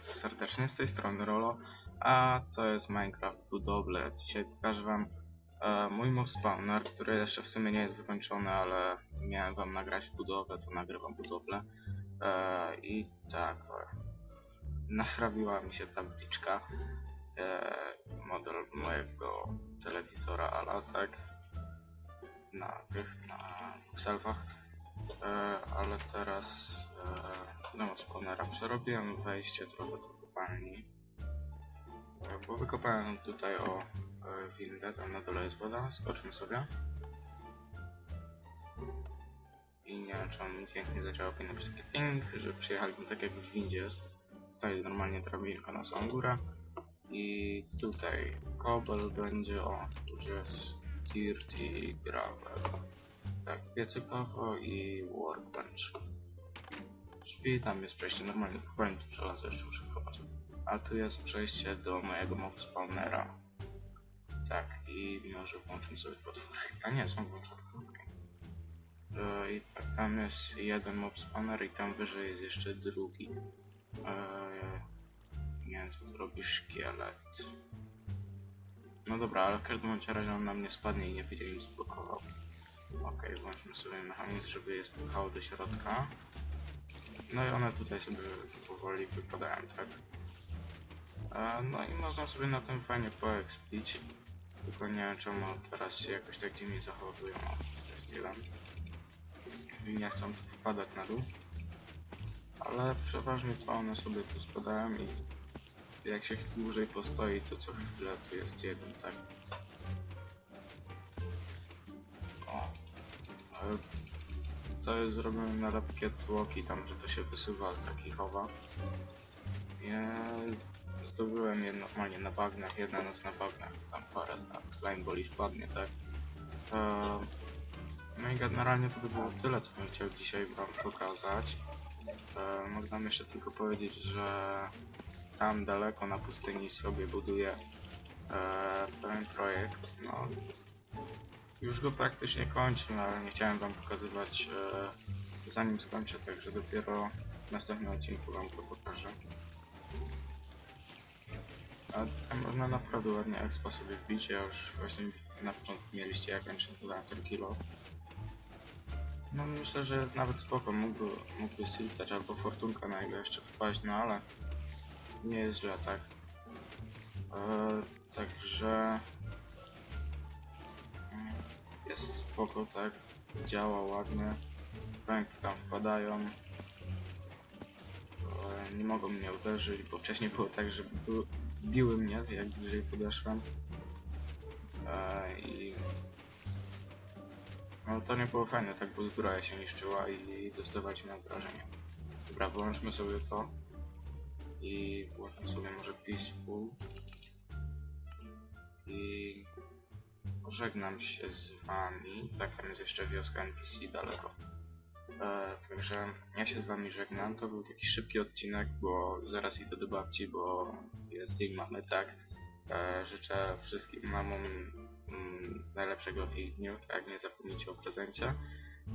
serdecznie, z tej strony Rolo, a to jest Minecraft Budowle. Dzisiaj pokażę wam e, mój mob spawner, który jeszcze w sumie nie jest wykończony, ale miałem wam nagrać budowę, to nagrywam budowlę. E, I tak, e, naprawiła mi się tabliczka, e, model mojego telewizora ala, tak, na tych, na selfach. E, ale teraz e, no, spawnera przerobiłem wejście trochę do kopalni. E, bo wykopałem tutaj o e, windę, tam na dole jest woda, skoczmy sobie. I nie wiem, czy on dźwięk nie zadziała, powinno być takie ting, że przyjechaliśmy tak jak w windzie jest. Tutaj normalnie drabinka na samą górę. I tutaj kobel będzie, o, tu jest dirt i gravel. Tak, piecykowo i workbench. Drzwi, tam jest przejście normalnie, powiem tu żelazo jeszcze muszę wkopać. A tu jest przejście do mojego mob spawnera. Tak, i może włączmy sobie potwory. A nie, są włączone, okej. E, I tak, tam jest jeden mob spawner i tam wyżej jest jeszcze drugi. E, nie wiem, co tu robi szkielet. No dobra, ale w każdym razie on na mnie spadnie i nie będzie nic blokował. Ok, włączmy sobie mechanizm, żeby je spychało do środka. No i one tutaj sobie powoli wypadają, tak? No i można sobie na tym fajnie poekspić. Tylko nie wiem czemu teraz się jakoś tak dziwnie zachowują. Jeden. I nie chcą tu wpadać na dół. Ale przeważnie to one sobie tu spadają i jak się dłużej postoi, to co chwilę tu jest jeden, tak? O, to zrobione na lepkie tłoki, tam, że to się wysuwa, taki chowa. Ja zdobyłem je normalnie na bagnach, jedna noc na bagnach, to tam parę na slime boli wpadnie, tak? No i generalnie to by było tyle, co bym chciał dzisiaj wam pokazać. Mogę wam jeszcze tylko powiedzieć, że tam daleko na pustyni sobie buduję pewien projekt, no już go praktycznie kończę, ale nie chciałem wam pokazywać e, zanim skończę, także dopiero w następnym odcinku wam to pokażę. A tam można naprawdę ładnie expa sobie wbić, ja już właśnie na początku mieliście jak ten kilo. No myślę, że jest nawet spoko, mógłby, mógłby siltać albo fortunka na jego jeszcze wpaść, no ale nie jest źle, tak. Spoko, tak? Działa ładnie. Węki tam wpadają. E, Nie mogą mnie uderzyć, bo wcześniej było tak, że bi- biły mnie, jak bliżej podeszłem. E, I... No to nie było fajne, tak, bo zbroja się niszczyła i dostawać na obrażenia. Dobra, wyłączmy sobie to. I włączmy sobie może Peaceful. I Pożegnam się z wami. Tak, tam jest jeszcze wioska NPC daleko. E, także ja się z wami żegnam. To był taki szybki odcinek, bo zaraz idę do babci, bo jest dzień mamy, tak. E, życzę wszystkim mamom mm, najlepszego w ich dniu, tak, nie zapomnijcie o prezencie.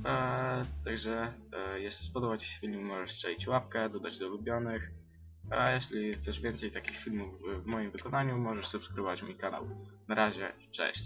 E, także e, jeśli spodobał Ci się film, możesz strzelić łapkę, dodać do ulubionych. A jeśli chcesz więcej takich filmów w, w moim wykonaniu, możesz subskrybować mój kanał. Na razie, cześć.